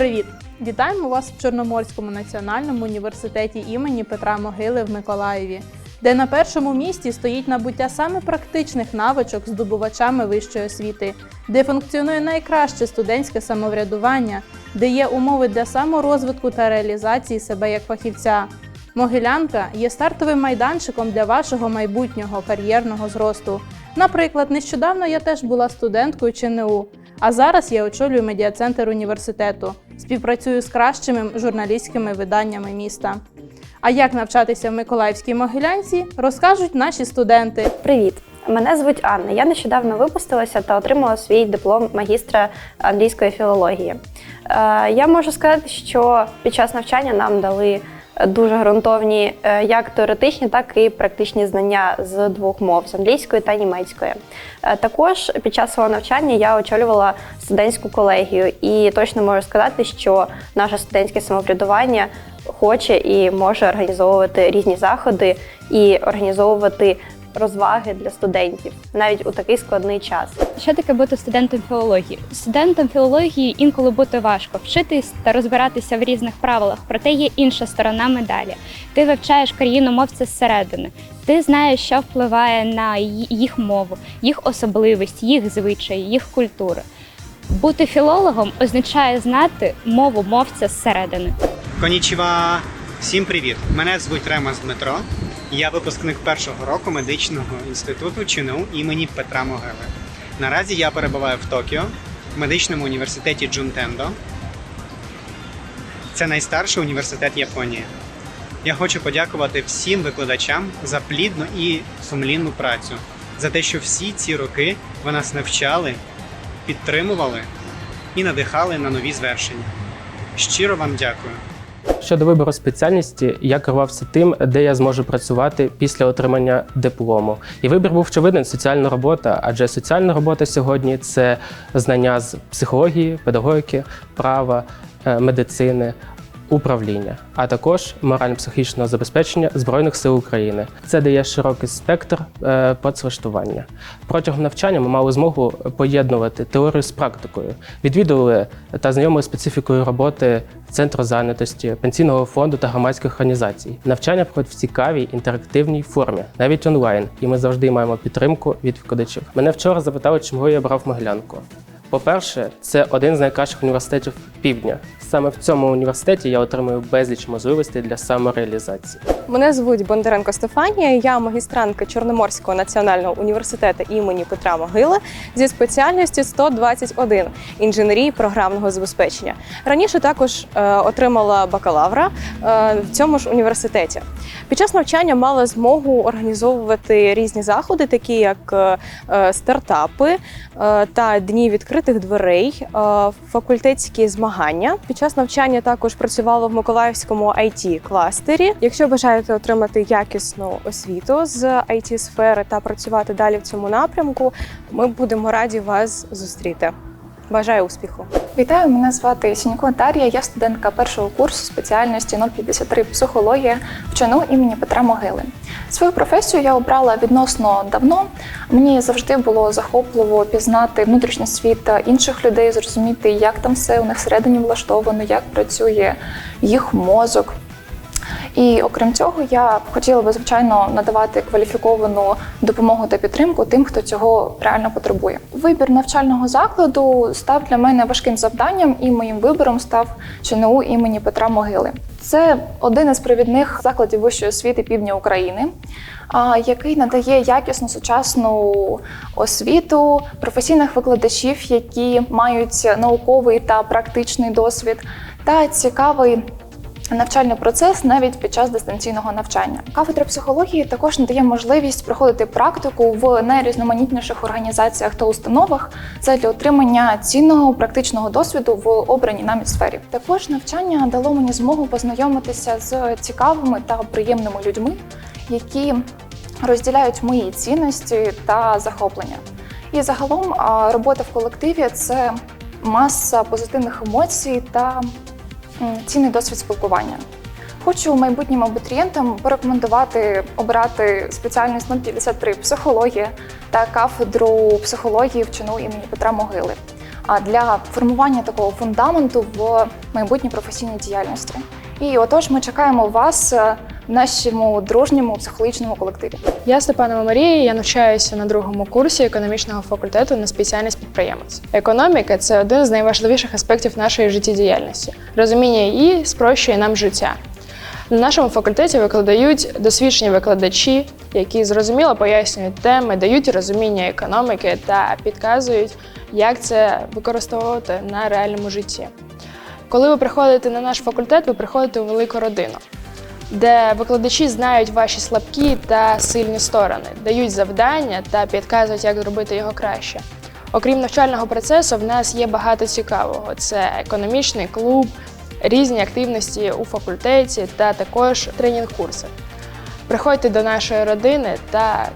Привіт! Вітаємо вас в Чорноморському національному університеті імені Петра Могили в Миколаєві, де на першому місці стоїть набуття саме практичних навичок здобувачами вищої освіти, де функціонує найкраще студентське самоврядування, де є умови для саморозвитку та реалізації себе як фахівця. Могилянка є стартовим майданчиком для вашого майбутнього кар'єрного зросту. Наприклад, нещодавно я теж була студенткою ЧНУ, а зараз я очолюю медіа-центр університету, співпрацюю з кращими журналістськими виданнями міста. А як навчатися в Миколаївській Могилянці, розкажуть наші студенти. Привіт! Мене звуть Анна. Я нещодавно випустилася та отримала свій диплом магістра англійської філології. Е, Я можу сказати, що під час навчання нам дали дуже ґрунтовні е, як теоретичні, так і практичні знання з двох мов з англійської та німецької. Е, Також під час свого навчання я очолювала студентську колегію і точно можу сказати, що наше студентське самоврядування хоче і може організовувати різні заходи і організовувати розваги для студентів навіть у такий складний час. Що таке бути студентом філології? Студентом філології інколи бути важко вчитись та розбиратися в різних правилах, проте є інша сторона медалі. Ти вивчаєш країну мовця зсередини. Ти знаєш, що впливає на їх мову, їх особливість, їх звичаї, їх культуру. Бути філологом означає знати мову мовця зсередини. Конічева, всім привіт! Мене звуть Ремас Дмитро. Я випускник першого року медичного інституту ЧНУ імені Петра Могили. Наразі я перебуваю в Токіо в медичному університеті Джунтендо. Це найстарший університет Японії. Я хочу подякувати всім викладачам за плідну і сумлінну працю, за те, що всі ці роки ви нас навчали, підтримували і надихали на нові звершення. Щиро вам дякую. Щодо вибору спеціальності, я керувався тим, де я зможу працювати після отримання диплому. І вибір був очевиден соціальна робота, адже соціальна робота сьогодні це знання з психології, педагогіки, права, е, медицини. Управління, а також морально-психічного забезпечення Збройних сил України. Це дає широкий спектр е, працевлаштування. Протягом навчання ми мали змогу поєднувати теорію з практикою, відвідували та знайомили специфікою роботи центру зайнятості, пенсійного фонду та громадських організацій. Навчання проходить в цікавій інтерактивній формі, навіть онлайн, і ми завжди маємо підтримку від викладачів. Мене вчора запитали, чому я обрав Могилянку. По-перше, це один з найкращих університетів півдня. Саме в цьому університеті я отримую безліч можливостей для самореалізації. Мене звуть Бондаренко Стефанія. Я магістрантка Чорноморського національного університету імені Петра Могили зі спеціальності 121 інженерії програмного забезпечення. Раніше також е, отримала бакалавра е, в цьому ж університеті. Під час навчання мала змогу організовувати різні заходи, такі як е, е, стартапи е, та дні відкритих дверей, факультетські змагання. Під час навчання також працювала в Миколаївському it кластері. Якщо бажаєте отримати якісну освіту з it сфери та працювати далі в цьому напрямку, ми будемо раді вас зустріти. Бажаю успіху! Вітаю, мене звати Сінько Дар'я. Я студентка першого курсу спеціальності 053 психологія в імені Петра Могили. Свою професію я обрала відносно давно. Мені завжди було захопливо пізнати внутрішній світ інших людей, зрозуміти, як там все у них всередині влаштовано, як працює їх мозок. І окрім цього, я хотіла би звичайно надавати кваліфіковану допомогу та підтримку тим, хто цього реально потребує. Вибір навчального закладу став для мене важким завданням, і моїм вибором став ЧНУ імені Петра Могили. Це один із провідних закладів вищої освіти півдня України, а, який надає якісну сучасну освіту професійних викладачів, які мають науковий та практичний досвід, та цікавий навчальний процес навіть під час дистанційного навчання. Кафедра психології також надає можливість проходити практику в найрізноманітніших організаціях та установах це для отримання цінного практичного досвіду в обраній нами сфері. Також навчання дало мені змогу познайомитися з цікавими та приємними людьми, які розділяють мої цінності та захоплення. І загалом робота в колективі це маса позитивних емоцій та цінний досвід спілкування. Хочу майбутнім абітурієнтам порекомендувати обирати спеціальність 053 психологія та кафедру психології вчину імені Петра Могили. а для формування такого фундаменту в майбутній професійній діяльності. І отож, ми чекаємо вас е, в нашому дружньому психологічному колективі. Я Степанова Марія, я навчаюся на другому курсі економічного факультету на спеціальність підприємець. Економіка це один з найважливіших аспектів нашої життєдіяльності. Розуміння її спрощує нам життя. На нашому факультеті викладають досвідчені викладачі, які зрозуміло пояснюють теми, дають розуміння економіки та підказують, як це використовувати на реальному житті. Коли ви приходите на наш факультет, ви приходите у велику родину де викладачі знають ваші слабкі та сильні сторони, дають завдання та підказують, як зробити його краще. Окрім навчального процесу, в нас є багато цікавого: це економічний клуб, різні активності у факультеті та також тренінг-курси. Приходьте до нашої родини та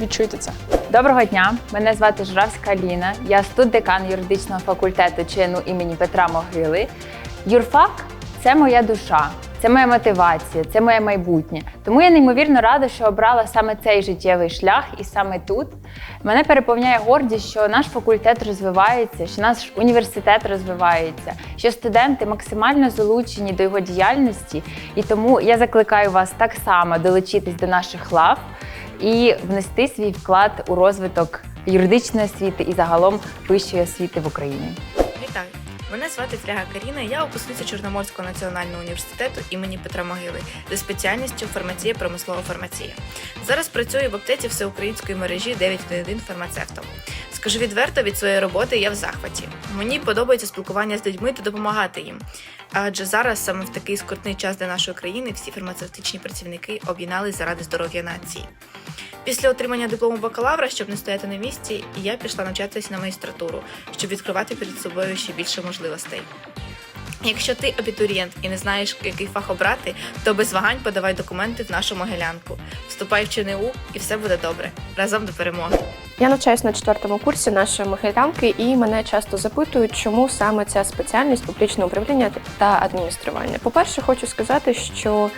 відчуйте це. Доброго дня, мене звати Журавська Аліна. Я студдекан юридичного факультету ЧНУ імені Петра Могили. Юрфак це моя душа, це моя мотивація, це моє майбутнє. Тому я неймовірно рада, що обрала саме цей життєвий шлях і саме тут. Мене переповняє гордість, що наш факультет розвивається, що наш університет розвивається, що студенти максимально залучені до його діяльності. І тому я закликаю вас так само долучитись до наших лав і внести свій вклад у розвиток юридичної освіти і загалом вищої освіти в Україні. Вітаю! Мене звати Фляга Каріна, я випускниця Чорноморського національного університету імені Петра Могили за спеціальністю фармація, промислова фармація. Зараз працюю в аптеці всеукраїнської мережі 911 фармацевтом. Скажу відверто, від своєї роботи я в захваті. Мені подобається спілкування з людьми та допомагати їм. Адже зараз, саме в такий скрутний час для нашої країни, всі фармацевтичні працівники об'єднались заради здоров'я нації. Після отримання диплому бакалавра, щоб не стояти на місці, я пішла навчатися на магістратуру, щоб відкривати перед собою ще більше можливостей. Якщо ти абітурієнт і не знаєш, який фах обрати, то без вагань подавай документи в нашу могилянку. Вступай в ЧНУ і все буде добре. Разом до перемоги. Я навчаюся на четвертому курсі нашої могилянки, і мене часто запитують, чому саме ця спеціальність публічне управління та адміністрування. По-перше, хочу сказати, що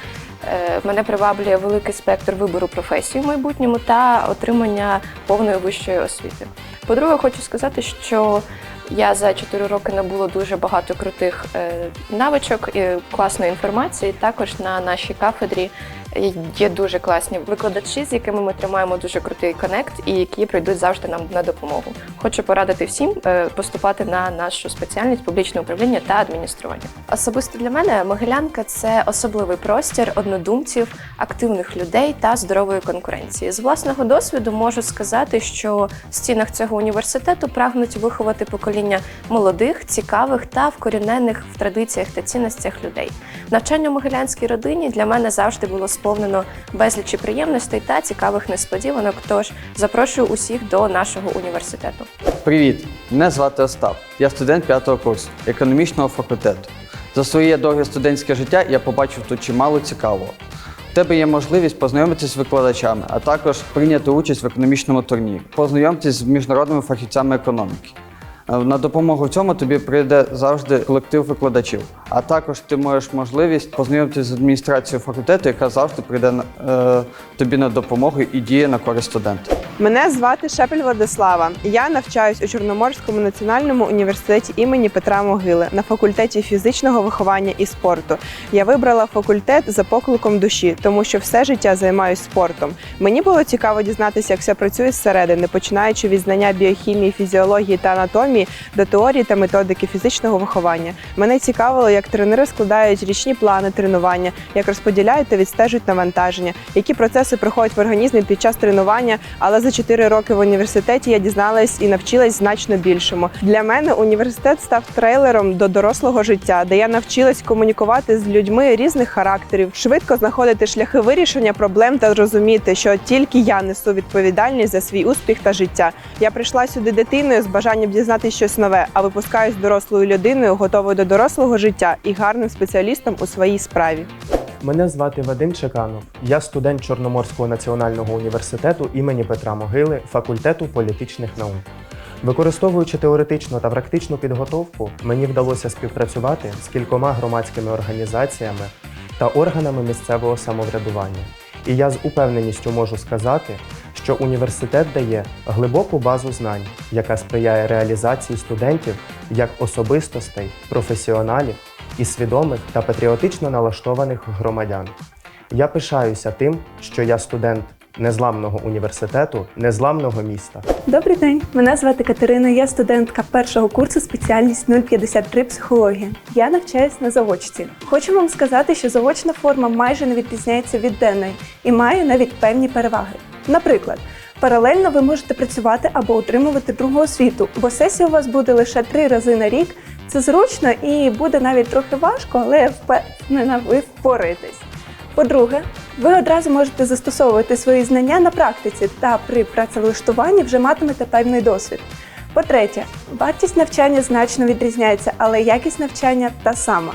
е, мене приваблює великий спектр вибору професій в майбутньому та отримання повної вищої освіти. По-друге, хочу сказати, що я за 4 роки набула дуже багато крутих е, навичок і класної інформації. Також на нашій кафедрі є дуже класні викладачі, з якими ми тримаємо дуже крутий конект і які прийдуть завжди нам на допомогу. Хочу порадити всім е, поступати на нашу спеціальність публічне управління та адміністрування. Особисто для мене Могилянка це особливий простір однодумців, активних людей та здорової конкуренції. З власного досвіду можу сказати, що в стінах цього університету прагнуть виховати покоління молодих, цікавих та вкорінених в традиціях та цінностях людей. Навчання в могилянській родині для мене завжди було сповнено безлічі приємностей та цікавих несподіванок. Тож запрошую усіх до нашого університету. Привіт! Мене звати Остап. Я студент п'ятого курсу економічного факультету. За своє довге студентське життя я побачив тут чимало цікавого. У тебе є можливість познайомитися з викладачами, а також прийняти участь в економічному турнірі, познайомитися з міжнародними фахівцями економіки. Е, На допомогу в цьому тобі прийде завжди колектив викладачів. А також ти маєш можливість познайомитися з адміністрацією факультету, яка завжди прийде е, тобі на допомогу і діє на користь студента. Мене звати Шепель Владислава. Я навчаюсь у Чорноморському національному університеті імені Петра Могили на факультеті фізичного виховання і спорту. Я вибрала факультет за покликом душі, тому що все життя займаюся спортом. Мені було цікаво дізнатися, як все працює зсередини, починаючи від знання біохімії, фізіології та анатомії до теорії та методики фізичного виховання. Мене цікавило, як тренери складають річні плани тренування, як розподіляють та відстежують навантаження, які процеси проходять в організмі під час тренування. Але за 4 роки в університеті я дізналась і навчилась значно більшому. Для мене університет став трейлером до дорослого життя, де я навчилась комунікувати з людьми різних характерів, швидко знаходити шляхи вирішення проблем та розуміти, що тільки я несу відповідальність за свій успіх та життя. Я прийшла сюди дитиною з бажанням дізнатися щось нове, а випускаюсь дорослою людиною, готовою до дорослого життя і гарним спеціалістом у своїй справі. Мене звати Вадим Чеканов. Я студент Чорноморського національного університету імені Петра Могили, факультету політичних наук. Використовуючи теоретичну та практичну підготовку, мені вдалося співпрацювати з кількома громадськими організаціями та органами місцевого самоврядування. І я з упевненістю можу сказати, що університет дає глибоку базу знань, яка сприяє реалізації студентів як особистостей, професіоналів і свідомих та патріотично налаштованих громадян. Я пишаюся тим, що я студент незламного університету, незламного міста. Добрий день, мене звати Катерина. Я студентка першого курсу спеціальність 053 психологія. Я навчаюсь на заочці. Хочу вам сказати, що заочна форма майже не відрізняється від денної і має навіть певні переваги. Наприклад, паралельно ви можете працювати або отримувати другу освіту, бо сесія у вас буде лише три рази на рік. Це зручно і буде навіть трохи важко, але впевнена, ви впораєтесь. По-друге, ви одразу можете застосовувати свої знання на практиці та при працевлаштуванні вже матимете певний досвід. По-третє, вартість навчання значно відрізняється, але якість навчання та сама.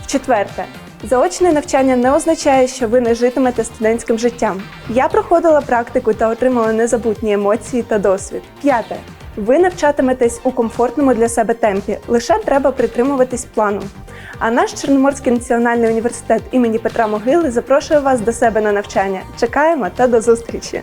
В-четверте, заочне навчання не означає, що ви не житимете студентським життям. Я проходила практику та отримала незабутні емоції та досвід. П'яте. Ви навчатиметесь у комфортному для себе темпі, лише треба притримуватись плану. А наш Чорноморський національний університет імені Петра Могили запрошує вас до себе на навчання. Чекаємо та до зустрічі!